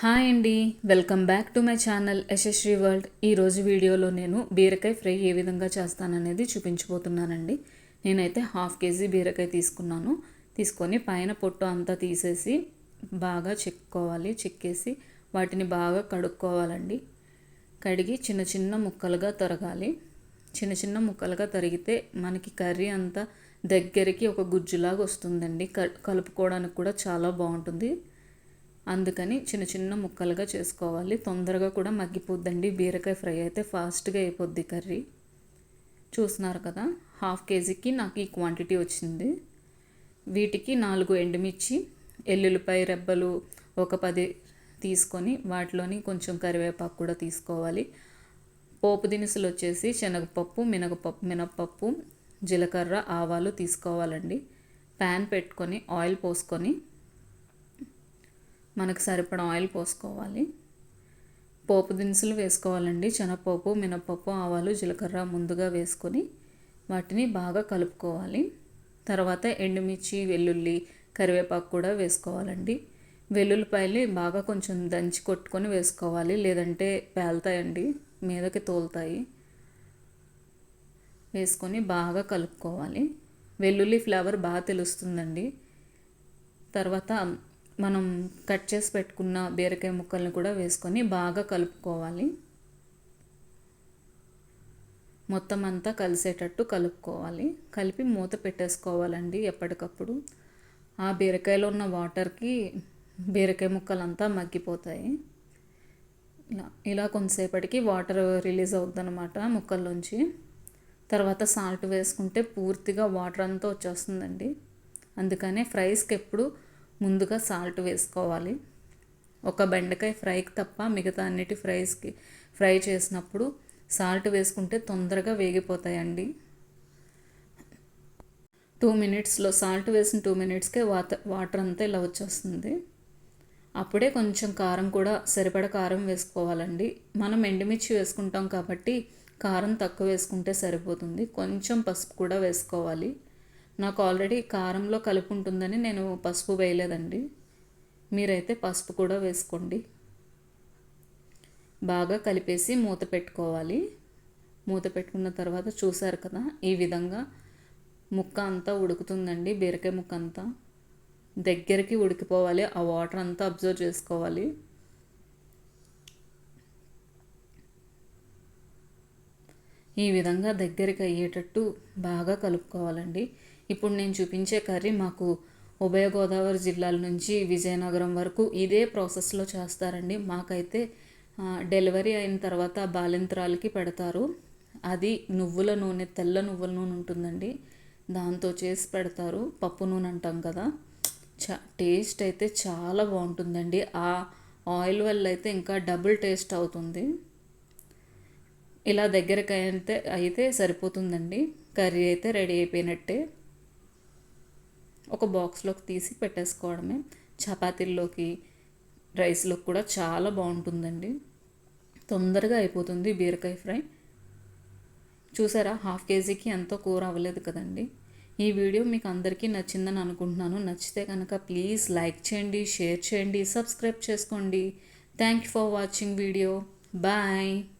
Hi అండి. Welcome back to my channel Yashasvi world. ఈరోజు వీడియోలో నేను బీరకాయ ఫ్రై ఏ విధంగా చేస్తాననేది చూపించబోతున్నానండి. నేనైతే హాఫ్ కేజీ బీరకాయ తీసుకున్నాను. తీసుకొని పైన పొట్టు అంతా తీసేసి బాగా చెక్కోవాలి. చెక్కేసి వాటిని బాగా కడుక్కోవాలండి. కడిగి చిన్న చిన్న ముక్కలుగా తరగాలి. చిన్న చిన్న ముక్కలుగా తరిగితే మనకి కర్రీ అంతా దగ్గరికి ఒక గుజ్జులాగా వస్తుందండి. కలుపుకోవడానికి కూడా చాలా బాగుంటుంది. అందుకని చిన్న చిన్న ముక్కలుగా చేసుకోవాలి. తొందరగా కూడా మగ్గిపోద్దండి. బీరకాయ ఫ్రై అయితే ఫాస్ట్గా అయిపోద్ది కర్రీ. చూస్తున్నారు కదా హాఫ్ కేజీకి నాకు ఈ క్వాంటిటీ వచ్చింది. వీటికి నాలుగు ఎండుమిర్చి ఎల్లుల్లిపాయ రెబ్బలు ఒక పది తీసుకొని వాటిలోని కొంచెం కరివేపాకు కూడా తీసుకోవాలి. పోపు దినుసులు వచ్చేసి శనగపప్పు మినగపప్పు మినపప్పు జీలకర్ర ఆవాలు తీసుకోవాలండి. ప్యాన్ పెట్టుకొని ఆయిల్ పోసుకొని మనకు సరిపడ ఆయిల్ పోసుకోవాలి. పోపు దినుసులు వేసుకోవాలండి. శనగపప్పు మినపప్పు ఆవాలు జీలకర్ర ముందుగా వేసుకొని వాటిని బాగా కలుపుకోవాలి. తర్వాత ఎండుమిర్చి వెల్లుల్లి కరివేపాకు కూడా వేసుకోవాలండి. వెల్లుల్లిపాయలు బాగా కొంచెం దంచి కొట్టుకొని వేసుకోవాలి. లేదంటే పేలుతాయండి. మీదకి తోలుతాయి. వేసుకొని బాగా కలుపుకోవాలి. వెల్లుల్లి ఫ్లేవర్ బాగా తెలుస్తుందండి. తర్వాత మనం కట్ చేసి పెట్టుకున్న బీరకాయ ముక్కల్ని కూడా వేసుకొని బాగా కలుపుకోవాలి. మొత్తం అంతా కలిసేటట్టు కలుపుకోవాలి. కలిపి మూత పెట్టేసుకోవాలండి ఎప్పటికప్పుడు. ఆ బీరకాయలో ఉన్న వాటర్కి బీరకాయ ముక్కలంతా మగ్గిపోతాయి. ఇలా ఇలా కొంతసేపటికి వాటర్ రిలీజ్ అవుతుందన్నమాట ముక్కల్లోంచి. తర్వాత సాల్ట్ వేసుకుంటే పూర్తిగా వాటర్ అంతా వచ్చేస్తుందండి. అందుకనే ఫ్రైస్కి ఎప్పుడు ముందుగా సాల్ట్ వేసుకోవాలి. ఒక బెండకాయ ఫ్రైకి తప్ప మిగతా అన్నిటి ఫ్రైస్కి ఫ్రై చేసినప్పుడు సాల్ట్ వేసుకుంటే తొందరగా వేగిపోతాయండి. టూ మినిట్స్లో సాల్ట్ వేసిన టూ మినిట్స్కే వాటర్ వాటర్ అంతా ఇలా వచ్చేస్తుంది. అప్పుడే కొంచెం కారం కూడా సరిపడ కారం వేసుకోవాలండి. మనం ఎండుమిర్చి వేసుకుంటాం కాబట్టి కారం తక్కువ వేసుకుంటే సరిపోతుంది. కొంచెం పసుపు కూడా వేసుకోవాలి. నాకు ఆల్రెడీ కారంలో కలిపి ఉంటుందని నేను పసుపు వేయలేదండి. మీరైతే పసుపు కూడా వేసుకోండి. బాగా కలిపేసి మూత పెట్టుకోవాలి. మూత పెట్టుకున్న తర్వాత చూసారు కదా ఈ విధంగా ముక్క అంతా ఉడుకుతుందండి బీరకాయ ముక్క అంతా. దగ్గరికి ఉడికిపోవాలి ఆ వాటర్ అంతా అబ్జర్వ్ చేసుకోవాలి. ఈ విధంగా దగ్గరికి అయ్యేటట్టు బాగా కలుపుకోవాలండి. ఇప్పుడు నేను చూపించే కర్రీ మాకు ఉభయ గోదావరి జిల్లాల నుంచి విజయనగరం వరకు ఇదే ప్రాసెస్లో చేస్తారండి. మాకైతే డెలివరీ అయిన తర్వాత బాలింత్రాలకి పెడతారు. అది నువ్వుల నూనె తెల్ల నువ్వుల నూనె ఉంటుందండి. దాంతో చేసి పెడతారు. పప్పు నూనె అంటాం కదా. చా టేస్ట్ అయితే చాలా బాగుంటుందండి. ఆ ఆయిల్ వల్ల అయితే ఇంకా డబుల్ టేస్ట్ అవుతుంది. ఇలా దగ్గరికి అయితే అయితే సరిపోతుందండి. కర్రీ అయితే రెడీ అయిపోయినట్టే. ఒక బాక్స్లోకి తీసి పెట్టేసుకోవడమే. చపాతీల్లోకి రైస్లోకి కూడా చాలా బాగుంటుందండి. తొందరగా అయిపోతుంది బీరకాయ ఫ్రై. చూసారా? హాఫ్ కేజీకి ఎంతో కూర అవ్వలేదు కదండి. ఈ వీడియో మీకు అందరికీ నచ్చిందని అనుకుంటున్నాను. నచ్చితే కనుక ప్లీజ్ లైక్ చేయండి షేర్ చేయండి సబ్స్క్రైబ్ చేసుకోండి. Thank you for watching video. Bye.